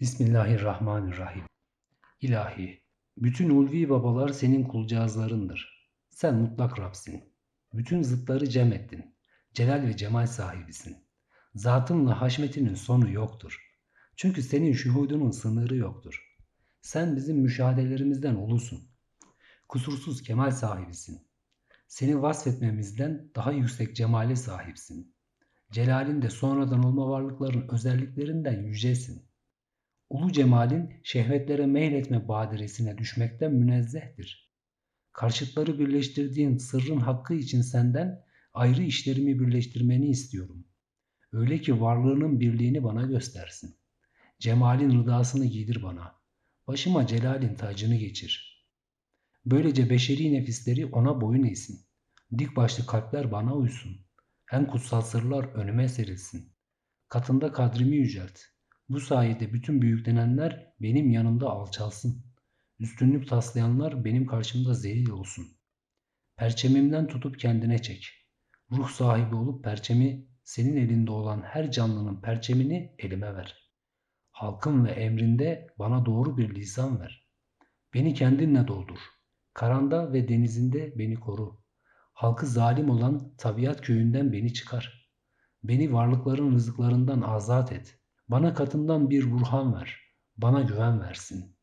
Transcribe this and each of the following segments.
Bismillahirrahmanirrahim. İlahi, bütün ulvi babalar senin kulcağızlarındır. Sen mutlak Rabsin. Bütün zıtları cem ettin. Celal ve cemal sahibisin. Zatınla haşmetinin sonu yoktur. Çünkü senin şuhudunun sınırı yoktur. Sen bizim müşahedelerimizden ulusun. Kusursuz kemal sahibisin. Seni vasfetmemizden daha yüksek cemale sahipsin. Celalinde sonradan olma varlıkların özelliklerinden yücesin. Ulu cemalin şehvetlere meyletme badiresine düşmekten münezzehtir. Karşıtları birleştirdiğin sırrın hakkı için senden ayrı işlerimi birleştirmeni istiyorum. Öyle ki varlığının birliğini bana göstersin. Cemalin rıdasını giydir bana. Başıma celalin tacını geçir. Böylece beşeri nefisleri ona boyun eğsin. Dik başlı kalpler bana uysun. En kutsal sırlar önüme serilsin. Katında kadrimi yücelt. Bu sayede bütün büyüklenenler benim yanımda alçalsın. Üstünlük taslayanlar benim karşımda zelil olsun. Perçemimden tutup kendine çek. Ruh sahibi olup perçemi senin elinde olan her canlının perçemini elime ver. Halkın ve emrinde bana doğru bir lisan ver. Beni kendinle doldur. Karanda ve denizinde beni koru. Halkı zalim olan tabiat köyünden beni çıkar. Beni varlıkların rızıklarından azat et. Bana katından bir burhan ver. Bana güven versin.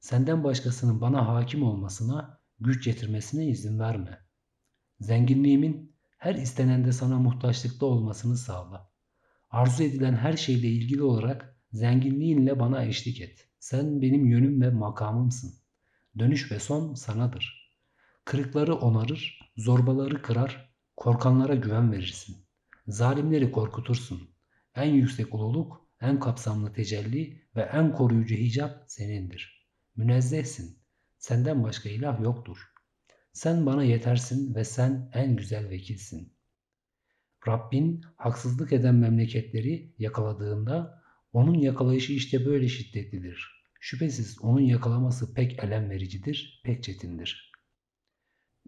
Senden başkasının bana hakim olmasına, güç getirmesine izin verme. Zenginliğimin her istenende sana muhtaçlıkta olmasını sağla. Arzu edilen her şeyle ilgili olarak zenginliğinle bana eşlik et. Sen benim yönüm ve makamımsın. Dönüş ve son sanadır. Kırıkları onarır, zorbaları kırar, korkanlara güven verirsin. Zalimleri korkutursun. En yüksek ululuk, en kapsamlı tecelli ve en koruyucu hicap senindir. Münezzehsin. Senden başka ilah yoktur. Sen bana yetersin ve sen en güzel vekilsin. Rabbin haksızlık eden memleketleri yakaladığında onun yakalayışı işte böyle şiddetlidir. Şüphesiz onun yakalaması pek elem vericidir, pek çetindir.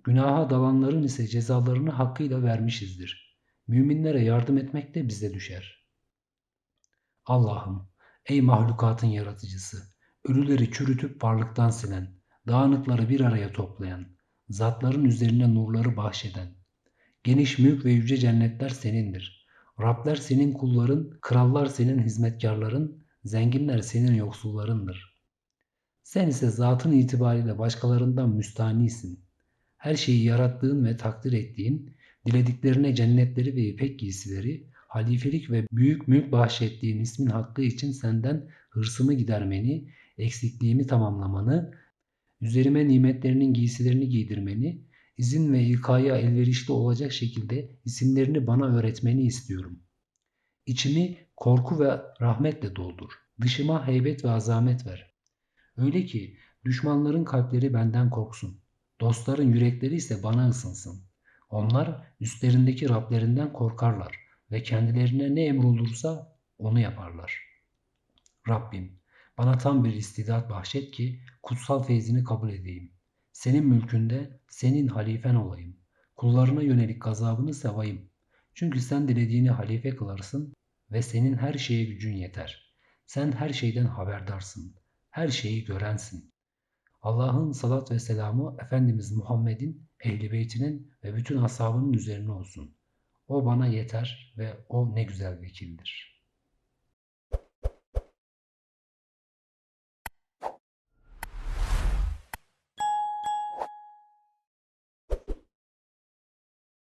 Günaha dalanların ise cezalarını hakkıyla vermişizdir. Müminlere yardım etmek de bize düşer. Allah'ım, ey mahlukatın yaratıcısı, ölüleri çürütüp varlıktan silen, dağınıkları bir araya toplayan, zatların üzerine nurları bahşeden, geniş mülk ve yüce cennetler senindir. Rabler senin kulların, krallar senin hizmetkarların, zenginler senin yoksullarındır. Sen ise zatın itibariyle başkalarından müstanisin. Her şeyi yarattığın ve takdir ettiğin, dilediklerine cennetleri ve ipek giysileri, halifelik ve büyük mülk bahşettiğin ismin hakkı için senden hırsımı gidermeni, eksikliğimi tamamlamanı, üzerime nimetlerinin giysilerini giydirmeni, izin ve ilkaya elverişli olacak şekilde isimlerini bana öğretmeni istiyorum. İçimi korku ve rahmetle doldur. Dışıma heybet ve azamet ver. Öyle ki düşmanların kalpleri benden korksun. Dostların yürekleri ise bana ısınsın. Onlar üstlerindeki Rablerinden korkarlar ve kendilerine ne emrolursa onu yaparlar. Rabbim bana tam bir istidat bahşet ki kutsal feyzini kabul edeyim. Senin mülkünde senin halifen olayım. Kullarına yönelik gazabını sevayım. Çünkü sen dilediğini halife kılarsın ve senin her şeye gücün yeter. Sen her şeyden haberdarsın. Her şeyi görensin. Allah'ın salat ve selamı Efendimiz Muhammed'in, ehli beytinin ve bütün ashabının üzerine olsun. O bana yeter ve o ne güzel vekildir.''